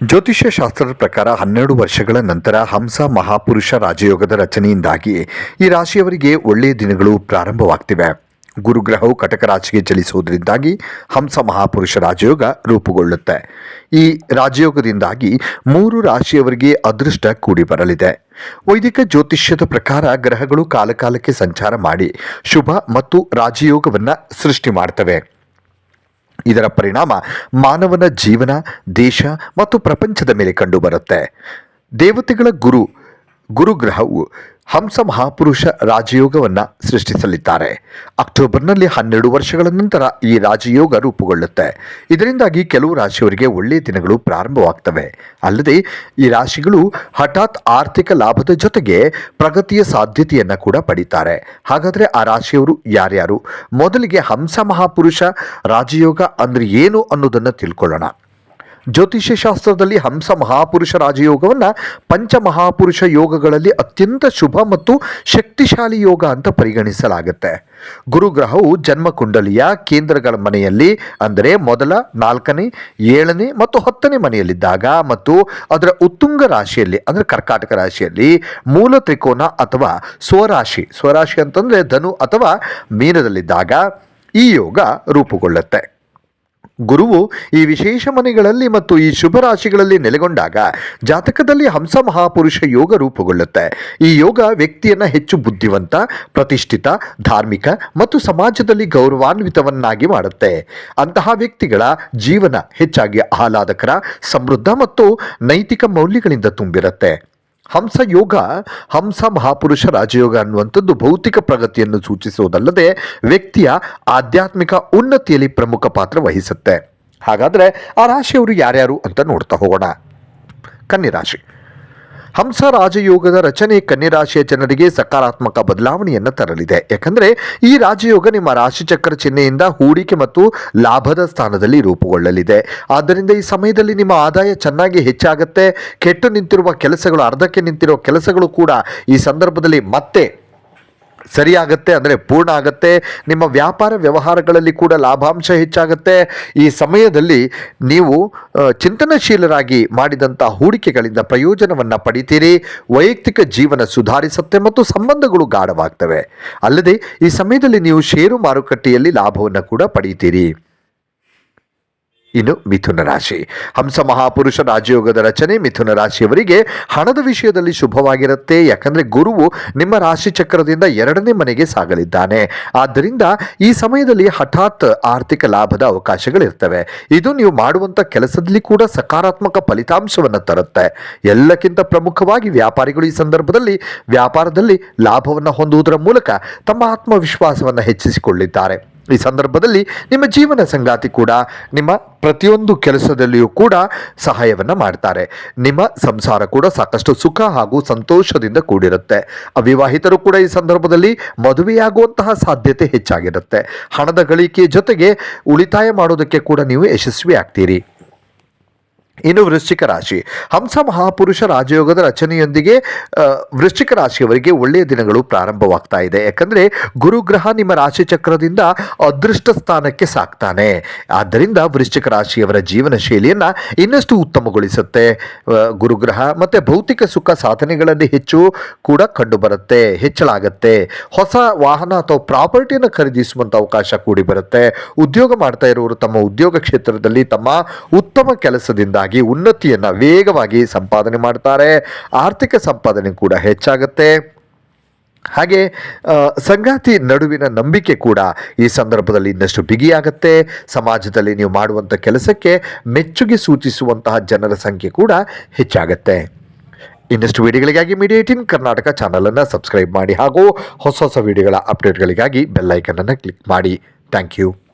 ಜ್ಯೋತಿಷ್ಯ ಶಾಸ್ತ್ರದ ಪ್ರಕಾರ ಹನ್ನೆರಡು ವರ್ಷಗಳ ನಂತರ ಹಂಸ ಮಹಾಪುರುಷ ರಾಜಯೋಗದ ರಚನೆಯಿಂದಾಗಿ ಈ ರಾಶಿಯವರಿಗೆ ಒಳ್ಳೆಯ ದಿನಗಳು ಪ್ರಾರಂಭವಾಗ್ತಿವೆ. ಗುರುಗ್ರಹವು ಕಟಕ ರಾಶಿಗೆ ಚಲಿಸುವುದರಿಂದಾಗಿ ಹಂಸ ಮಹಾಪುರುಷ ರಾಜಯೋಗ ರೂಪುಗೊಳ್ಳುತ್ತೆ. ಈ ರಾಜಯೋಗದಿಂದಾಗಿ ಮೂರು ರಾಶಿಯವರಿಗೆ ಅದೃಷ್ಟ ಕೂಡಿ ಬರಲಿದೆ. ವೈದಿಕ ಜ್ಯೋತಿಷ್ಯದ ಪ್ರಕಾರ ಗ್ರಹಗಳು ಕಾಲಕಾಲಕ್ಕೆ ಸಂಚಾರ ಮಾಡಿ ಶುಭ ಮತ್ತು ರಾಜಯೋಗವನ್ನು ಸೃಷ್ಟಿ ಮಾಡ್ತವೆ. ಇದರ ಪರಿಣಾಮ ಮಾನವನ ಜೀವನ ದೇಶ ಮತ್ತು ಪ್ರಪಂಚದ ಮೇಲೆ ಕಂಡುಬರುತ್ತೆ. ದೇವತೆಗಳ ಗುರು ಗುರುಗ್ರಹವು ಹಂಸ ಮಹಾಪುರುಷ ರಾಜಯೋಗವನ್ನು ಸೃಷ್ಟಿಸಲಿದ್ದಾರೆ. ಅಕ್ಟೋಬರ್ನಲ್ಲಿ ಹನ್ನೆರಡು ವರ್ಷಗಳ ನಂತರ ಈ ರಾಜಯೋಗ ರೂಪುಗೊಳ್ಳುತ್ತೆ. ಇದರಿಂದಾಗಿ ಕೆಲವು ರಾಶಿಯವರಿಗೆ ಒಳ್ಳೆಯ ದಿನಗಳು ಪ್ರಾರಂಭವಾಗ್ತವೆ. ಅಲ್ಲದೆ ಈ ರಾಶಿಗಳು ಹಠಾತ್ ಆರ್ಥಿಕ ಲಾಭದ ಜೊತೆಗೆ ಪ್ರಗತಿಯ ಸಾಧ್ಯತೆಯನ್ನು ಕೂಡ ಪಡೀತಾರೆ. ಹಾಗಾದರೆ ಆ ರಾಶಿಯವರು ಯಾರ್ಯಾರು? ಮೊದಲಿಗೆ ಹಂಸ ಮಹಾಪುರುಷ ರಾಜಯೋಗ ಅಂದರೆ ಏನು ಅನ್ನೋದನ್ನು ತಿಳ್ಕೊಳ್ಳೋಣ. ಜ್ಯೋತಿಷ್ಯ ಶಾಸ್ತ್ರದಲ್ಲಿ ಹಂಸ ಮಹಾಪುರುಷ ರಾಜಯೋಗವನ್ನು ಪಂಚಮಹಾಪುರುಷ ಯೋಗಗಳಲ್ಲಿ ಅತ್ಯಂತ ಶುಭ ಮತ್ತು ಶಕ್ತಿಶಾಲಿ ಯೋಗ ಅಂತ ಪರಿಗಣಿಸಲಾಗುತ್ತೆ. ಗುರುಗ್ರಹವು ಜನ್ಮಕುಂಡಲಿಯ ಕೇಂದ್ರಗಳ ಮನೆಯಲ್ಲಿ, ಅಂದರೆ ಮೊದಲ, ನಾಲ್ಕನೇ, ಏಳನೇ ಮತ್ತು ಹತ್ತನೇ ಮನೆಯಲ್ಲಿದ್ದಾಗ ಮತ್ತು ಅದರ ಉತ್ತುಂಗ ರಾಶಿಯಲ್ಲಿ, ಅಂದರೆ ಕರ್ಕಾಟಕ ರಾಶಿಯಲ್ಲಿ ಮೂಲ ತ್ರಿಕೋನ ಅಥವಾ ಸ್ವರಾಶಿ ಸ್ವರಾಶಿ ಅಂತಂದರೆ ಧನು ಅಥವಾ ಮೀನದಲ್ಲಿದ್ದಾಗ ಈ ಯೋಗ ರೂಪುಗೊಳ್ಳುತ್ತೆ. ಗುರುವು ಈ ವಿಶೇಷ ಮನೆಗಳಲ್ಲಿ ಮತ್ತು ಈ ಶುಭ ರಾಶಿಗಳಲ್ಲಿ ನೆಲೆಗೊಂಡಾಗ ಜಾತಕದಲ್ಲಿ ಹಂಸ ಮಹಾಪುರುಷ ಯೋಗ ರೂಪುಗೊಳ್ಳುತ್ತೆ. ಈ ಯೋಗ ವ್ಯಕ್ತಿಯನ್ನ ಹೆಚ್ಚು ಬುದ್ಧಿವಂತ, ಪ್ರತಿಷ್ಠಿತ, ಧಾರ್ಮಿಕ ಮತ್ತು ಸಮಾಜದಲ್ಲಿ ಗೌರವಾನ್ವಿತವನ್ನಾಗಿ ಮಾಡುತ್ತೆ. ಅಂತಹ ವ್ಯಕ್ತಿಗಳ ಜೀವನ ಹೆಚ್ಚಾಗಿ ಆಹ್ಲಾದಕರ, ಸಮೃದ್ಧ ಮತ್ತು ನೈತಿಕ ಮೌಲ್ಯಗಳಿಂದ ತುಂಬಿರುತ್ತೆ. ಹಂಸ ಯೋಗ, ಹಂಸ ಮಹಾಪುರುಷ ರಾಜಯೋಗ ಅನ್ನುವಂಥದ್ದು ಭೌತಿಕ ಪ್ರಗತಿಯನ್ನು ಸೂಚಿಸುವುದಲ್ಲದೆ ವ್ಯಕ್ತಿಯ ಆಧ್ಯಾತ್ಮಿಕ ಉನ್ನತಿಯಲ್ಲಿ ಪ್ರಮುಖ ಪಾತ್ರ ವಹಿಸುತ್ತೆ. ಹಾಗಾದರೆ ಆ ರಾಶಿಯವರು ಯಾರ್ಯಾರು ಅಂತ ನೋಡ್ತಾ ಹೋಗೋಣ. ಕನ್ನಿರಾಶಿ ರಾಶಿ. ಹಂಸ ರಾಜಯೋಗದ ರಚನೆ ಕನ್ಯರಾಶಿಯ ಜನರಿಗೆ ಸಕಾರಾತ್ಮಕ ಬದಲಾವಣೆಯನ್ನು ತರಲಿದೆ. ಯಾಕಂದರೆ ಈ ರಾಜಯೋಗ ನಿಮ್ಮ ರಾಶಿಚಕ್ರ ಚಿಹ್ನೆಯಿಂದ ಹೂಡಿಕೆ ಮತ್ತು ಲಾಭದ ಸ್ಥಾನದಲ್ಲಿ ರೂಪುಗೊಳ್ಳಲಿದೆ. ಆದ್ದರಿಂದ ಈ ಸಮಯದಲ್ಲಿ ನಿಮ್ಮ ಆದಾಯ ಚೆನ್ನಾಗಿ ಹೆಚ್ಚಾಗುತ್ತೆ. ಕೆಟ್ಟು ನಿಂತಿರುವ ಕೆಲಸಗಳು, ಅರ್ಧಕ್ಕೆ ನಿಂತಿರುವ ಕೆಲಸಗಳು ಕೂಡ ಈ ಸಂದರ್ಭದಲ್ಲಿ ಮತ್ತೆ ಸರಿಯಾಗತ್ತೆ ಅಂದರೆ ಪೂರ್ಣ ಆಗುತ್ತೆ. ನಿಮ್ಮ ವ್ಯಾಪಾರ ವ್ಯವಹಾರಗಳಲ್ಲಿ ಕೂಡ ಲಾಭಾಂಶ ಹೆಚ್ಚಾಗುತ್ತೆ. ಈ ಸಮಯದಲ್ಲಿ ನೀವು ಚಿಂತನಶೀಲರಾಗಿ ಮಾಡಿದಂಥ ಹೂಡಿಕೆಗಳಿಂದ ಪ್ರಯೋಜನವನ್ನು ಪಡಿತೀರಿ. ವೈಯಕ್ತಿಕ ಜೀವನ ಸುಧಾರಿಸುತ್ತೆ ಮತ್ತು ಸಂಬಂಧಗಳು ಗಾಢವಾಗ್ತವೆ. ಅಲ್ಲದೆ ಈ ಸಮಯದಲ್ಲಿ ನೀವು ಷೇರು ಮಾರುಕಟ್ಟೆಯಲ್ಲಿ ಲಾಭವನ್ನು ಕೂಡ ಪಡೀತೀರಿ. ಇನ್ನು ಮಿಥುನ ರಾಶಿ. ಹಂಸ ಮಹಾಪುರುಷ ರಾಜಯೋಗದ ರಚನೆ ಮಿಥುನ ರಾಶಿಯವರಿಗೆ ಹಣದ ವಿಷಯದಲ್ಲಿ ಶುಭವಾಗಿರುತ್ತೆ. ಯಾಕಂದರೆ ಗುರುವು ನಿಮ್ಮ ರಾಶಿ ಚಕ್ರದಿಂದ ಎರಡನೇ ಮನೆಗೆ ಸಾಗಲಿದ್ದಾನೆ. ಆದ್ದರಿಂದ ಈ ಸಮಯದಲ್ಲಿ ಹಠಾತ್ ಆರ್ಥಿಕ ಲಾಭದ ಅವಕಾಶಗಳಿರ್ತವೆ. ಇದು ನೀವು ಮಾಡುವಂಥ ಕೆಲಸದಲ್ಲಿ ಕೂಡ ಸಕಾರಾತ್ಮಕ ಫಲಿತಾಂಶವನ್ನು ತರುತ್ತೆ. ಎಲ್ಲಕ್ಕಿಂತ ಪ್ರಮುಖವಾಗಿ ವ್ಯಾಪಾರಿಗಳು ಈ ಸಂದರ್ಭದಲ್ಲಿ ವ್ಯಾಪಾರದಲ್ಲಿ ಲಾಭವನ್ನು ಹೊಂದುವುದರ ಮೂಲಕ ತಮ್ಮ ಆತ್ಮವಿಶ್ವಾಸವನ್ನು ಹೆಚ್ಚಿಸಿಕೊಳ್ಳಿದ್ದಾರೆ ಈ ಸಂದರ್ಭದಲ್ಲಿ ನಿಮ್ಮ ಜೀವನ ಸಂಗಾತಿ ಕೂಡ ನಿಮ್ಮ ಪ್ರತಿಯೊಂದು ಕೆಲಸದಲ್ಲಿಯೂ ಕೂಡ ಸಹಾಯವನ್ನು ಮಾಡ್ತಾರೆ. ನಿಮ್ಮ ಸಂಸಾರ ಕೂಡ ಸಾಕಷ್ಟು ಸುಖ ಹಾಗೂ ಸಂತೋಷದಿಂದ ಕೂಡಿರುತ್ತೆ. ಅವಿವಾಹಿತರು ಕೂಡ ಈ ಸಂದರ್ಭದಲ್ಲಿ ಮದುವೆಯಾಗುವಂತಹ ಸಾಧ್ಯತೆ ಹೆಚ್ಚಾಗಿರುತ್ತೆ. ಹಣದ ಗಳಿಕೆ ಜೊತೆಗೆ ಉಳಿತಾಯ ಮಾಡೋದಕ್ಕೆ ಕೂಡ ನೀವು ಯಶಸ್ವಿ ಆಗ್ತೀರಿ ಇನ್ನು ವೃಶ್ಚಿಕ ರಾಶಿ. ಹಂಸ ಮಹಾಪುರುಷ ರಾಜಯೋಗದ ರಚನೆಯೊಂದಿಗೆ ವೃಶ್ಚಿಕ ರಾಶಿಯವರಿಗೆ ಒಳ್ಳೆಯ ದಿನಗಳು ಪ್ರಾರಂಭವಾಗ್ತಾ ಇದೆ. ಯಾಕಂದರೆ ಗುರುಗ್ರಹ ನಿಮ್ಮ ರಾಶಿ ಚಕ್ರದಿಂದ ಅದೃಷ್ಟ ಸ್ಥಾನಕ್ಕೆ ಸಾಕ್ತಾನೆ. ಆದ್ದರಿಂದ ವೃಶ್ಚಿಕ ರಾಶಿಯವರ ಜೀವನ ಶೈಲಿಯನ್ನು ಇನ್ನಷ್ಟು ಉತ್ತಮಗೊಳಿಸುತ್ತೆ. ಗುರುಗ್ರಹ ಮತ್ತು ಭೌತಿಕ ಸುಖ ಸಾಧನೆಗಳಲ್ಲಿ ಹೆಚ್ಚು ಕೂಡ ಕಂಡುಬರುತ್ತೆ, ಹೆಚ್ಚಳಾಗತ್ತೆ. ಹೊಸ ವಾಹನ ಅಥವಾ ಪ್ರಾಪರ್ಟಿಯನ್ನು ಖರೀದಿಸುವಂಥ ಅವಕಾಶ ಕೂಡಿ ಬರುತ್ತೆ. ಉದ್ಯೋಗ ಮಾಡ್ತಾ ಇರುವವರು ತಮ್ಮ ಉದ್ಯೋಗ ಕ್ಷೇತ್ರದಲ್ಲಿ ತಮ್ಮ ಉತ್ತಮ ಕೆಲಸದಿಂದಾಗಿ ಉನ್ನತಿಯನ್ನು ವೇಗವಾಗಿ ಸಂಪಾದನೆ ಮಾಡ್ತಾರೆ. ಆರ್ಥಿಕ ಸಂಪಾದನೆ ಕೂಡ ಹೆಚ್ಚಾಗುತ್ತೆ. ಹಾಗೆ ಸಂಗಾತಿ ನಡುವಿನ ನಂಬಿಕೆ ಕೂಡ ಈ ಸಂದರ್ಭದಲ್ಲಿ ಇನ್ನಷ್ಟು ಬಿಗಿಯಾಗುತ್ತೆ. ಸಮಾಜದಲ್ಲಿ ನೀವು ಮಾಡುವಂಥ ಕೆಲಸಕ್ಕೆ ಮೆಚ್ಚುಗೆ ಸೂಚಿಸುವಂತಹ ಜನರ ಸಂಖ್ಯೆ ಕೂಡ ಹೆಚ್ಚಾಗುತ್ತೆ. ಇನ್ನಷ್ಟು ವಿಡಿಯೋಗಳಿಗಾಗಿ ಮೀಡಿಯಾ ಏಟೀನ್ ಕರ್ನಾಟಕ ಚಾನಲನ್ನು ಸಬ್ಸ್ಕ್ರೈಬ್ ಮಾಡಿ ಹಾಗೂ ಹೊಸ ಹೊಸ ವಿಡಿಯೋಗಳ ಅಪ್ಡೇಟ್ಗಳಿಗಾಗಿ ಬೆಲ್ಲೈಕನನ್ನು ಕ್ಲಿಕ್ ಮಾಡಿ. Thank you